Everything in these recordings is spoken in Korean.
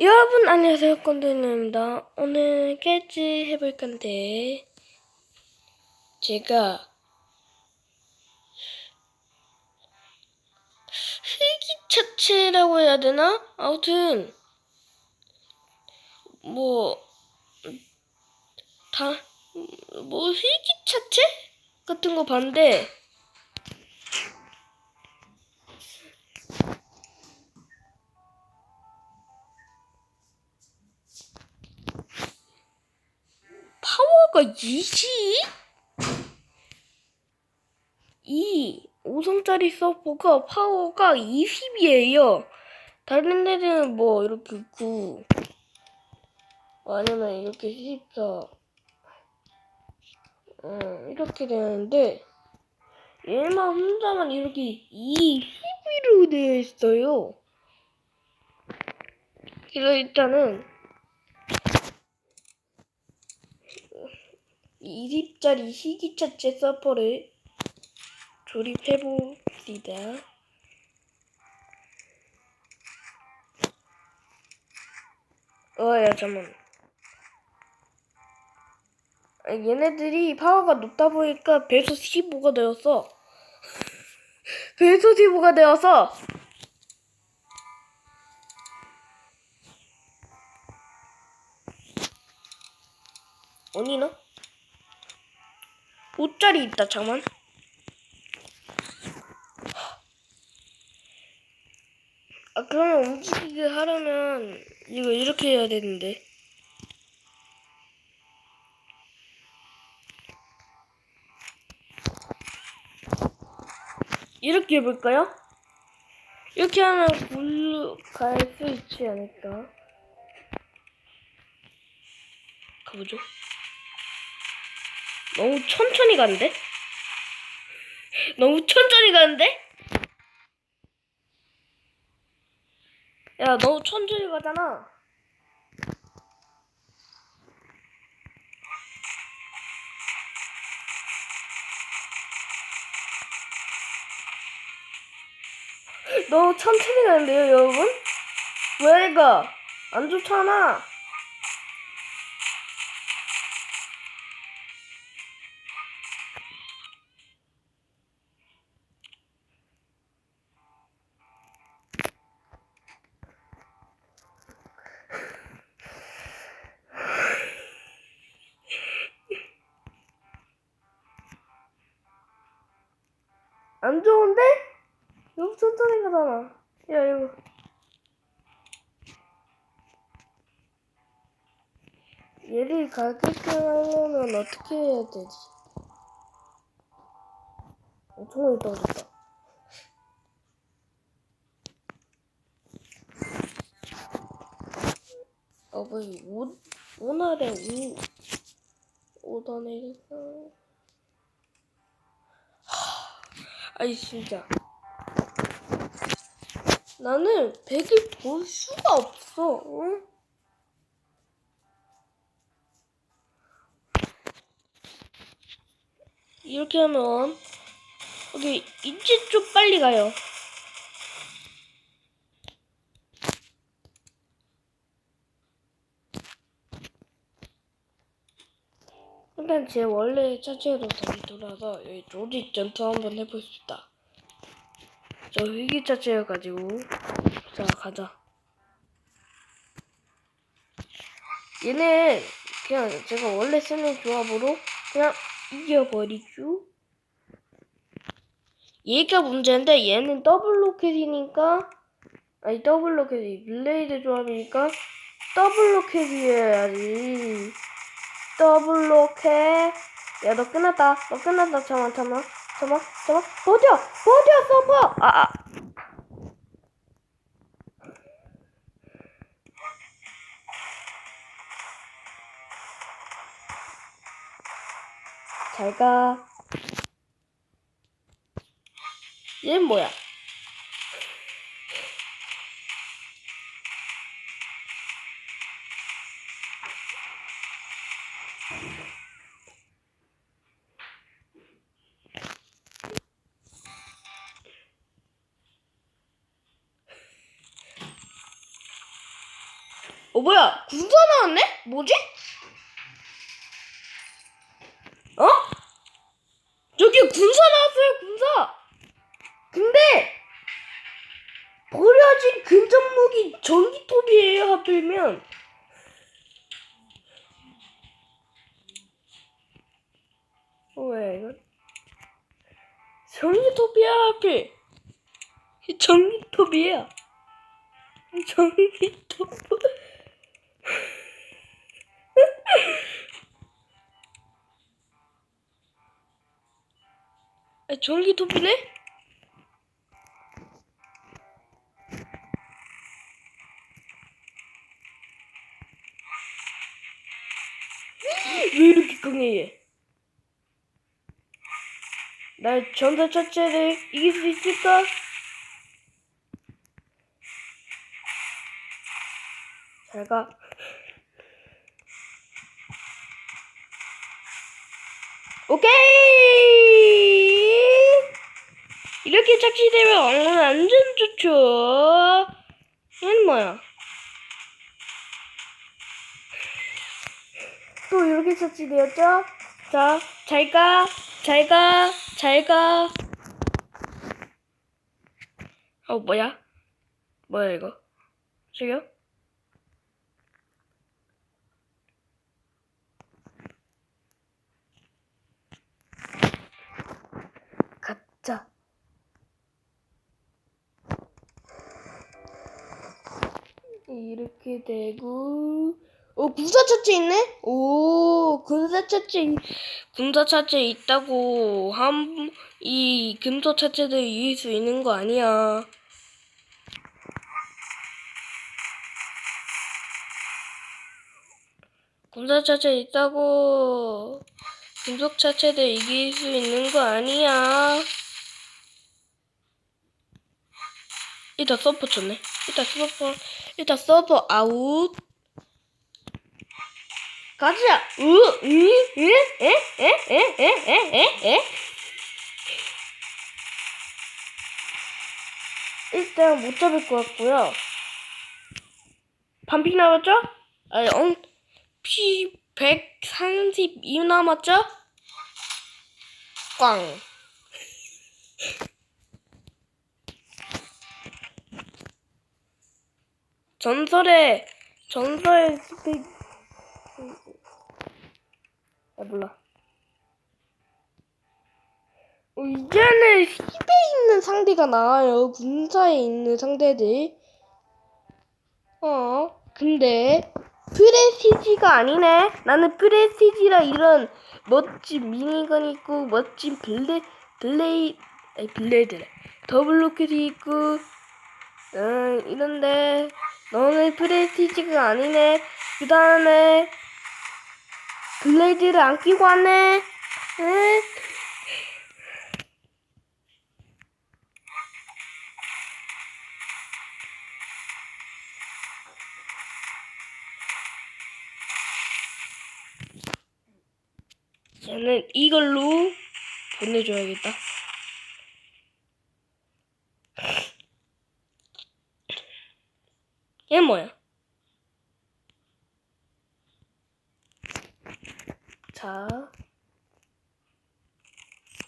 여러분 안녕하세요 꼰대입니다 오늘 깨지 해볼 건데 제가 희귀차체라고 해야 되나? 아무튼 뭐다뭐 같은 거 봤는데 파워가 20? 2 5성짜리 서버가 파워가 20이에요. 다른 애들은 뭐 이렇게 9 아니면 이렇게 14 음, 이렇게 되는데 얘만 혼자만 이렇게 2, 12로 되어 있어요. 그래서 일단은 20짜리 희귀차체 서버를 조립해봅시다. 어, 야, 잠깐만. 아, 얘네들이 파워가 높다 보니까 배수 15가 되었어. 배수 15가 되어서 아니나? 5짜리 있다, 잠만. 아, 그러면 움직이게 하려면 이거 이렇게 해야 되는데. 이렇게 해볼까요? 이렇게 하면 굴러 갈수 있지 않을까? 가보죠. 너무 천천히 가는데? 너무 천천히 가는데? 야, 너무 천천히 가잖아. 너무 천천히 가는데요, 여러분? 왜 이거? 안 좋잖아. 안 좋은데? 너무 천천히 가잖아. 야, 이거. 얘를 가게끔 하려면 어떻게 해야 되지? 엄청 많이 떨어졌다. 어, 뭐, 오, 오늘의 오, 오더 내렸어. 아이, 진짜. 나는 백을 볼 수가 없어. 응? 이렇게 하면 여기 이제 좀 빨리 가요. 일단 제 원래 차체로 다시 돌아서 여기 조직 전투 한번 해봅시다. 저 위기 차체여가지고 자 가자. 얘는 그냥 제가 원래 쓰는 조합으로 그냥 이겨버리죠. 얘가 문제인데 얘는 더블 로켓이니까 아니 더블 로켓이 블레이드 조합이니까 더블 로켓이어야지. 더블 로켓. 야너 끝났다. 너 끝났다. 잠만 잠만 잠만 잠만 버텨 버텨 서버. 아 아. 잘 가. 얘는 뭐야? 이 전기톱이야. 전기톱. 아, 전기톱이네? 전사 첫째를 이길 수 있을까? 잘 가. 오케이! 이렇게 착지되면 완전 좋죠. 얘는 뭐야? 또 이렇게 착지되었죠? 자, 잘 가, 잘 가, 잘 가. 어, 뭐야? 뭐야, 이거? 저기요? 가짜. 이렇게 되고, 오, 군사 차체 있네? 오, 군사 차체, 군사 차체 있다고, 한, 이 금속 차체들 이길 수 있는 거 아니야. 군사 차체 있다고, 금속 차체들 이길 수 있는 거 아니야. 일단 서버 쳤네. 일단 서버, 일단 서버 아웃. 가자. 으, 으, 으, 에, 에, 에, 에, 에, 에, 에. 일단 못 잡을 것 같고요. 반피 남았죠? 아니, 엉, 피 132 남았죠? 꽝. 전설의 전설의 스펙 아 몰라. 어, 이제는 힙에 있는 상대가 나와요. 군사에 있는 상대들. 어 근데 프레시지가 아니네. 나는 프레시지라 이런 멋진 미니건 있고 멋진 블레 블레이 아니 블레이드래. 더블 로켓이 있고 음, 이런데 너는 프레스티지가 아니네. 그 다음에 블레이드를 안 끼고 왔네. 응? 얘는 이걸로 보내줘야겠다. 얘 뭐야? 자,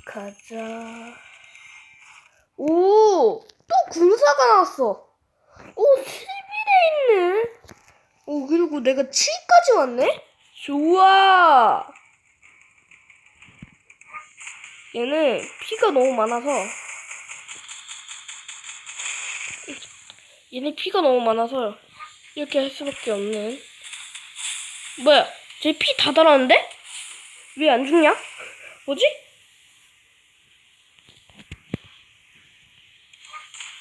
가자. 오, 또 군사가 나왔어. 오, 11에 있네. 오, 그리고 내가 7까지 왔네? 좋아. 얘는 피가 너무 많아서 얘네 피가 너무 많아서 이렇게 할 수밖에 없는 뭐야 쟤피다 달았는데? 왜 안 죽냐? 뭐지?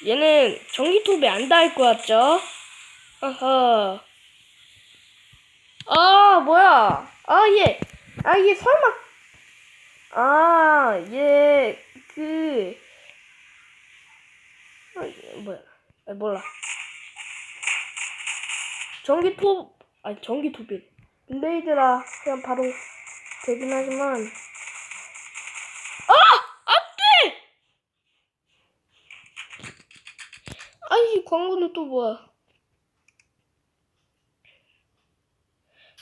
얘는 전기톱에 안 닿을 것 같죠? 아하 아 뭐야 아 얘 아 얘 설마 아 얘 그 아, 얘 뭐야 아, 몰라. 전기톱, 아니 전기톱이 블레이드라 그냥 바로 되긴 하지만 아! 안 돼! 아이 광고는 또 뭐야?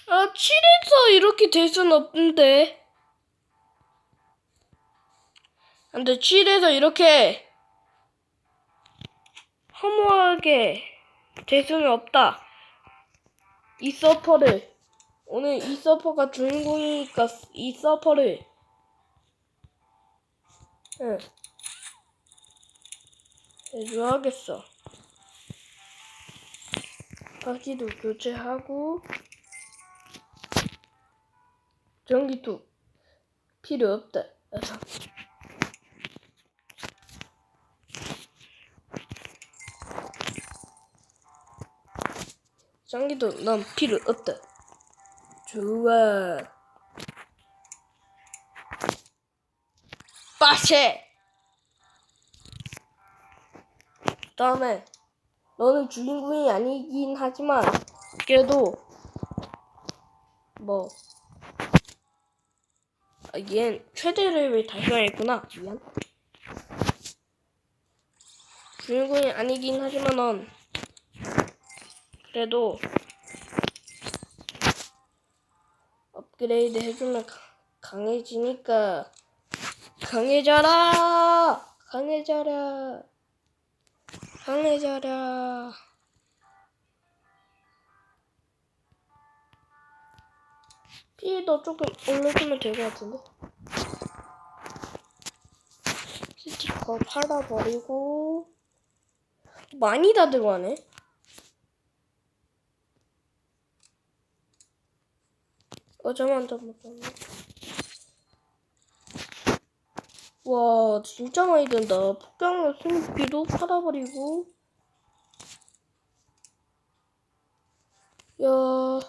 7에서 이렇게 될 순 없는데. 근데 7에서 이렇게 허무하게 될 수는 없다. 이 서퍼를 오늘 이 서퍼가 주인공이니까 이 서퍼를 응 해줘야겠어. 바퀴도 교체하고 전기도 필요 없다. 전기도 난 필요 없다. 좋아. 빠세. 다음에 너는 주인공이 아니긴 하지만 그래도 뭐 아, 얜 최대 레벨 달성했구나. 미안. 주인공이 아니긴 하지만 넌 그래도 업그레이드 해주면 가- 강해지니까. 강해져라! 강해져라! 강해져라! 피도 조금 올려주면 될 것 같은데? 스티커 팔아버리고. 많이 다 들어가네 어 잠깐만 잠깐만 잠깐만 와 진짜 많이 든다. 폭격력 승기도 팔아버리고. 야.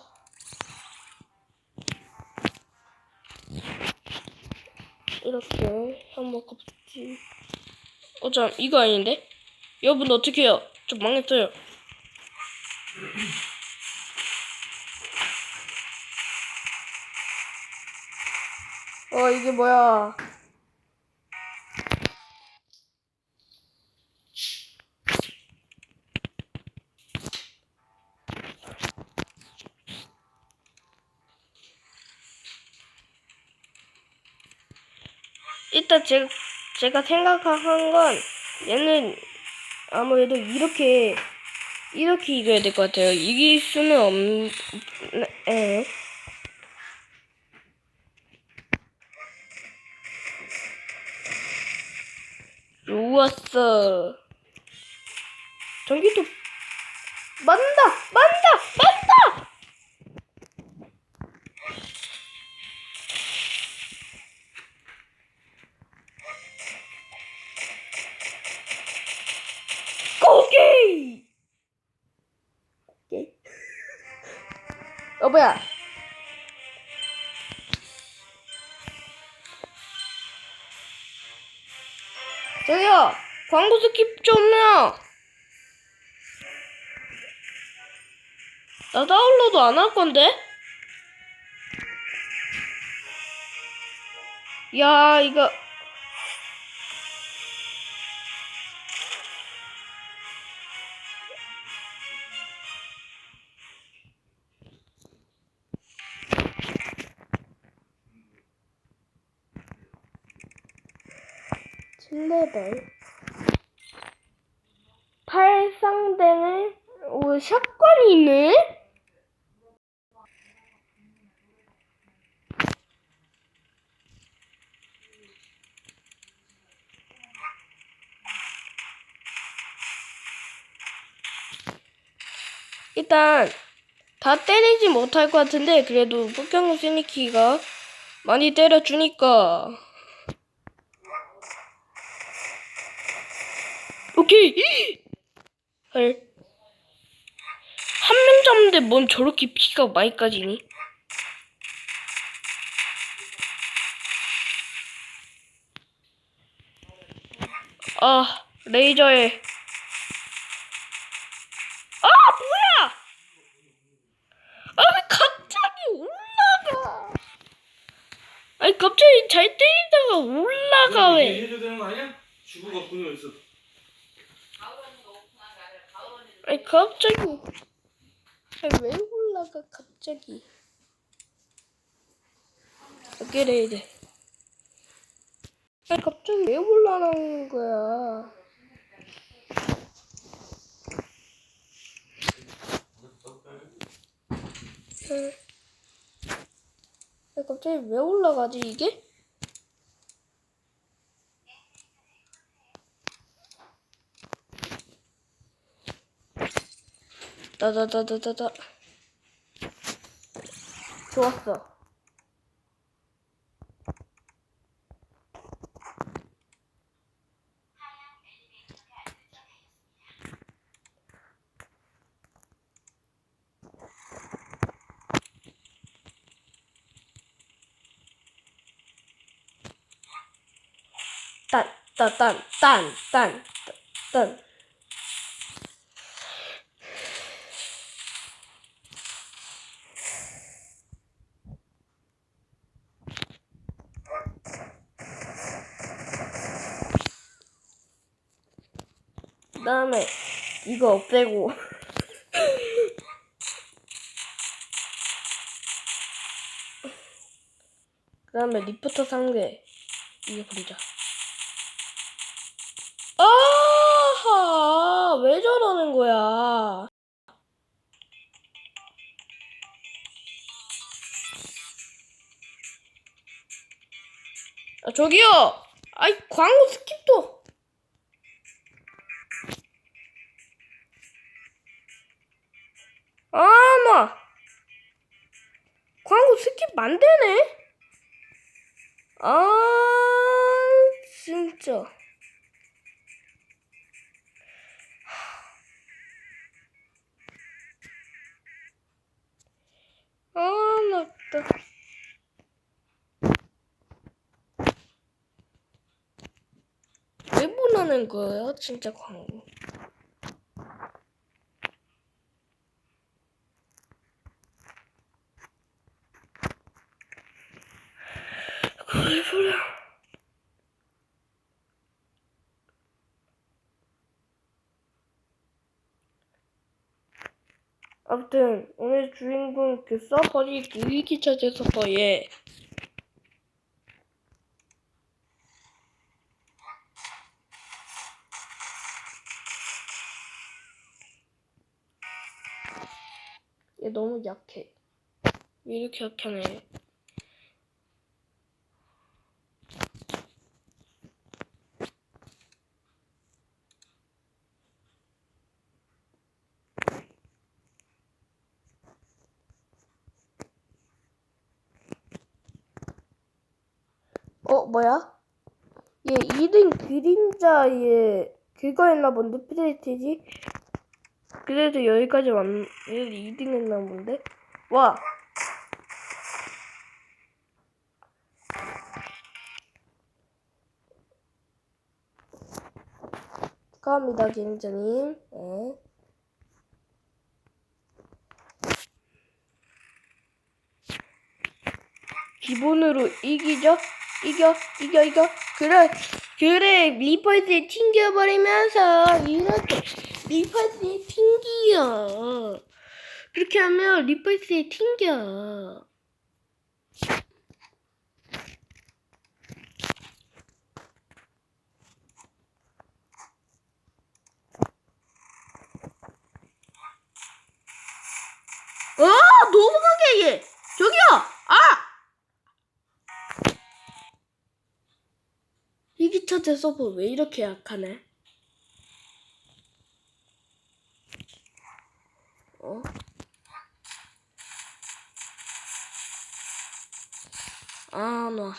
이렇게 한번 kop지. 어잠 이거 아닌데? 여러분 어떻게 해요? 좀 망했어요 어 이게 뭐야 일단 제, 제가 생각한 건 얘는 아무래도 이렇게 이렇게 이겨야 될 것 같아요. 이길 수는 없... 에. 좋았어. 전기도 맞는다, 맞는다, 맞는다. 고기! 고기? 어, 뭐야? 저기요! 광고 스킵 좀요! 나 다운로드 안 할 건데? 야, 이거. 칠레벨 팔상대는 오 샷건이 있네? 일단 다 때리지 못할 것 같은데 그래도 폭격력 세니키가 많이 때려주니까 오케이 헐. 한 명 잡는데 뭔 저렇게 피가 많이 까지니? 아, 레이저에. 아, 뭐야! 아, 왜 갑자기 올라가? 아니, 갑자기 잘 때리다가 올라가, 왜? 주부가 분유 있어. 아니 갑자기 아니, 왜 올라가 갑자기 업그레이드. 아 갑자기 왜 올라가는 거야? 응. 아, 갑자기 왜 올라가지 이게? 따다다다다다. 좋았어. 딴, 딴, 딴, 딴, 딴, 그 다음에 이거 없애고. 그 다음에 리포터 상대. 이거 버리자. 아하! 왜 저러는 거야? 아 저기요! 아이 광고 스킵도 스킵 안 되네. 아 진짜. 아 맞다. 왜 보내는 거야 진짜 광고? 왜 보내? 아무튼 오늘 주인공 그 서버리 그 위기처제 서버에 얘 너무 약해. 왜 이렇게 약하네? 뭐야? 얘 2등 그림자 얘 그거 했나 본데 프레이티지? 그래도 여기까지 왔얘 2등 했나 본데? 와 축하합니다 그림자님 네. 기본으로 이기죠? 이겨, 이겨, 이겨. 그래, 그래, 리퍼스에 튕겨버리면서 이렇게 리퍼스에 튕겨. 그렇게 하면 리퍼스에 튕겨. 아, 넘어가게 얘. 저기요. 아. 희귀처제 서버 왜 이렇게 약하네? 어? 아, 놔.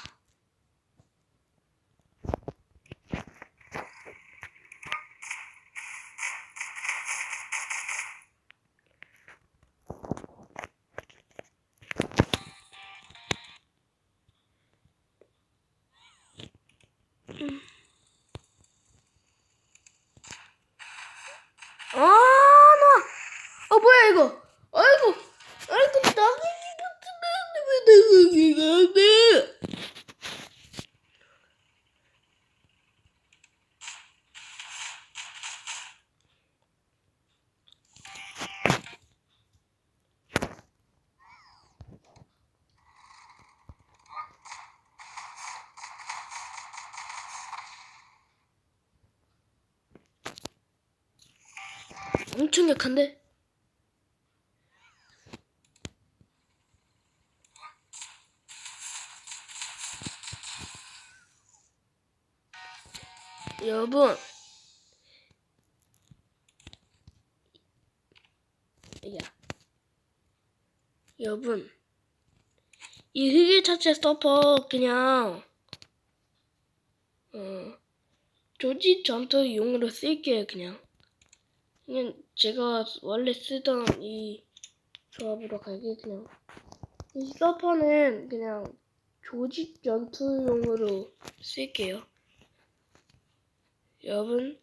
뭐야 이거? 아이고, 아이고 나가기 같은데 왜 나가기가 안 돼? 엄청 약한데? 여러분, 이 자체 서퍼 그냥 어 조지 전투 용으로 쓸게요 그냥. 그냥 제가 원래 쓰던 이 조합으로 갈게 그냥. 이 서퍼는 그냥 조직 전투용으로 쓸게요. 여러분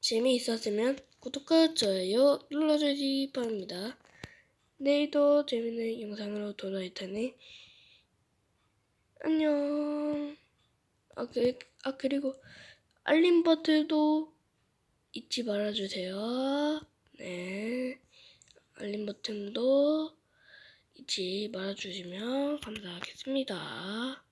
재미있었으면 구독과 좋아요 눌러주시기 바랍니다. 내일도 재밌는 영상으로 돌아올 테니 안녕. 아, 그, 아 그리고 알림 버튼도 잊지 말아주세요. 네. 알림 버튼도 잊지 말아주시면 감사하겠습니다.